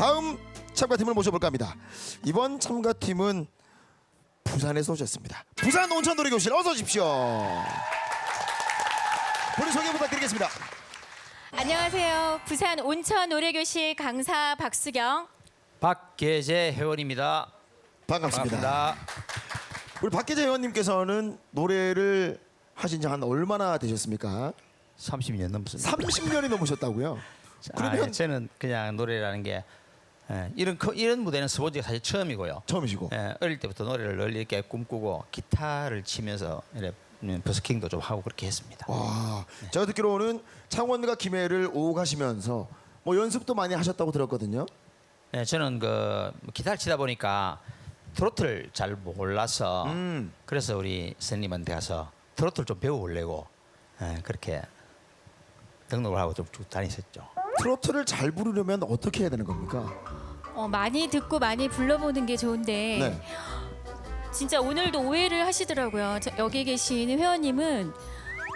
다음 참가팀을 모셔볼까 합니다. 이번 참가팀은 부산에서 오셨습니다. 부산 온천놀이교실 어서 오십시오. 본인 소개 부탁드리겠습니다. 안녕하세요. 부산 온천 노래교실 강사 박수경. 박계재 회원입니다. 반갑습니다. 반갑습니다. 우리 박계재 의원님께서는 노래를 하신 지 한 얼마나 되셨습니까? 30년 넘습니다. 30년이 넘으셨다고요? 그러면 아, 저는 그냥 노래라는 게 예, 이런 이런 무대는 서본 지가 사실 처음이고요. 처음이시고 예, 어릴 때부터 노래를 널리 이렇게 꿈꾸고 기타를 치면서 이렇게 음, 버스킹도 좀 하고 그렇게 했습니다. 와, 제가 듣기로는 창원과 김해를 오고 가시면서 뭐 연습도 많이 하셨다고 들었거든요. 예, 저는 그 기타를 치다 보니까 트로트를 잘 몰라서 음. 그래서 우리 선생님한테 가서 트로트를 좀 배워보려고 예, 그렇게 등록을 하고 좀 쭉 다녔었죠. 트로트를 잘 부르려면 어떻게 해야 되는 겁니까? 어, 많이 듣고 많이 불러보는 게 좋은데 네. 진짜 오늘도 오해를 하시더라고요. 저- 여기 계신 회원님은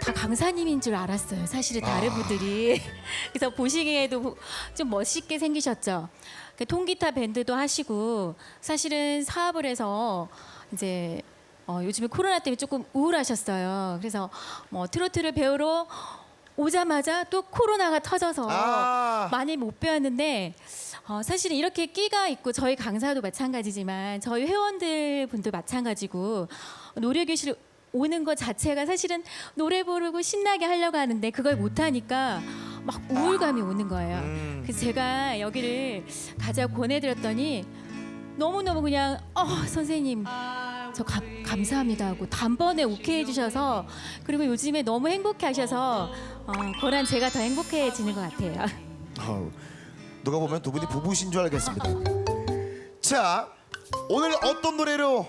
다 강사님인 줄 알았어요. 사실은 다른 분들이 그래서 보시기에도 좀 멋있게 생기셨죠. 그 통기타 밴드도 하시고 사실은 사업을 해서 이제 어, 요즘에 코로나 때문에 조금 우울하셨어요. 그래서 뭐 트로트를 배우러 오자마자 또 코로나가 터져서 아. 많이 못 배웠는데 어, 사실은 이렇게 끼가 있고 저희 강사도 마찬가지지만 저희 회원들 분도 마찬가지고 노래 교실 오는 것 자체가 사실은 노래 부르고 신나게 하려고 하는데 그걸 못 하니까 막 우울감이 오는 거예요. 음. 그래서 제가 여기를 가자 권해드렸더니 너무너무 그냥 어 선생님 저 가- 감사합니다 하고 단번에 오케이 해주셔서 그리고 요즘에 너무 행복해 하셔서 어, 그런 제가 더 행복해지는 것 같아요. 아우, 누가 보면 두 분이 부부신 줄 알겠습니다. 자, 오늘 어떤 노래로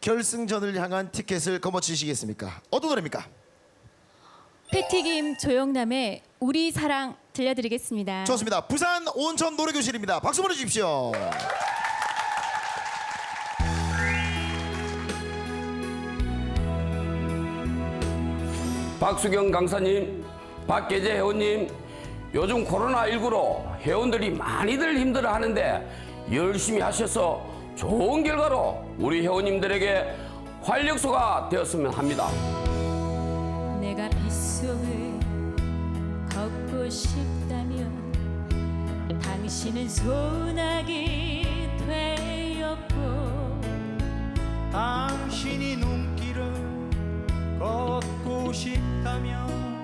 결승전을 향한 티켓을 거머쥐시겠습니까? 어떤 노래입니까? 패티김 조영남의 우리 사랑 들려드리겠습니다. 좋습니다. 부산 온천 노래교실입니다. 박수 보내주십시오. 박수경 강사님, 박계재 회원님, 요즘 코로나19로 회원들이 많이들 힘들어 하는데 열심히 하셔서 좋은 결과로 우리 회원님들에게 활력소가 되었으면 합니다. 내가 빗속을 걷고 싶다면 당신은 소나기 되 걷고 싶다면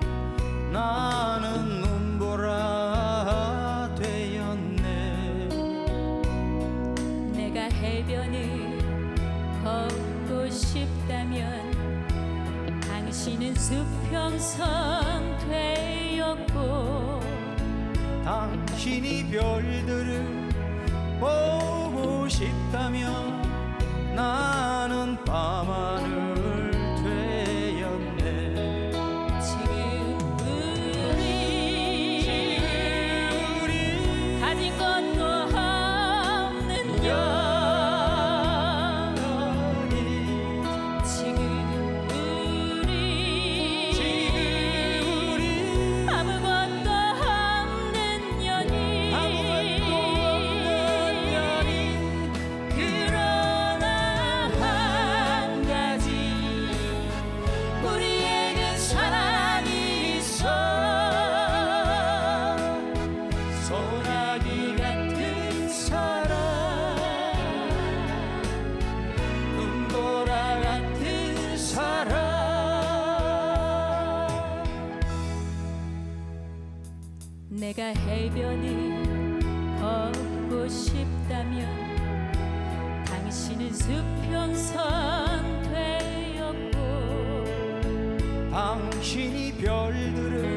나는 눈보라 되었네. 내가 해변을 걷고 싶다면 당신은 수평선 되었고 당신이 별들을 보고 싶다면 나 내가 해변을 걷고 싶다면 당신은 수평선 되었고 당신이 별들을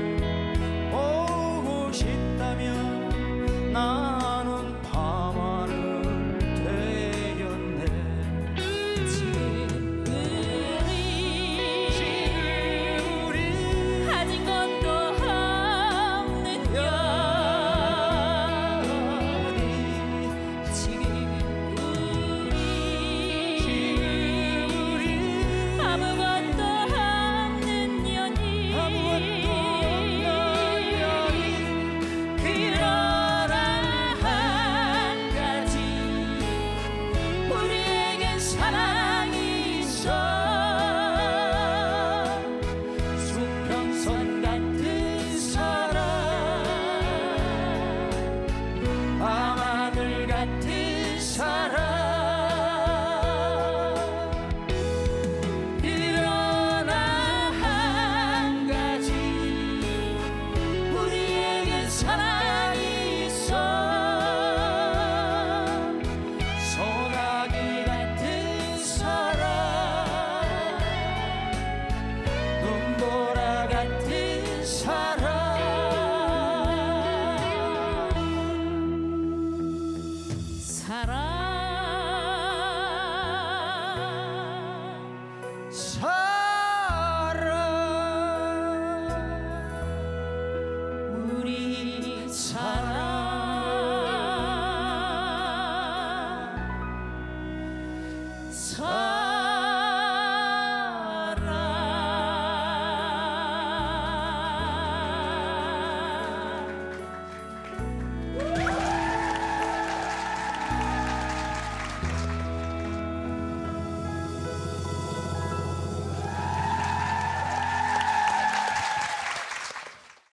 같은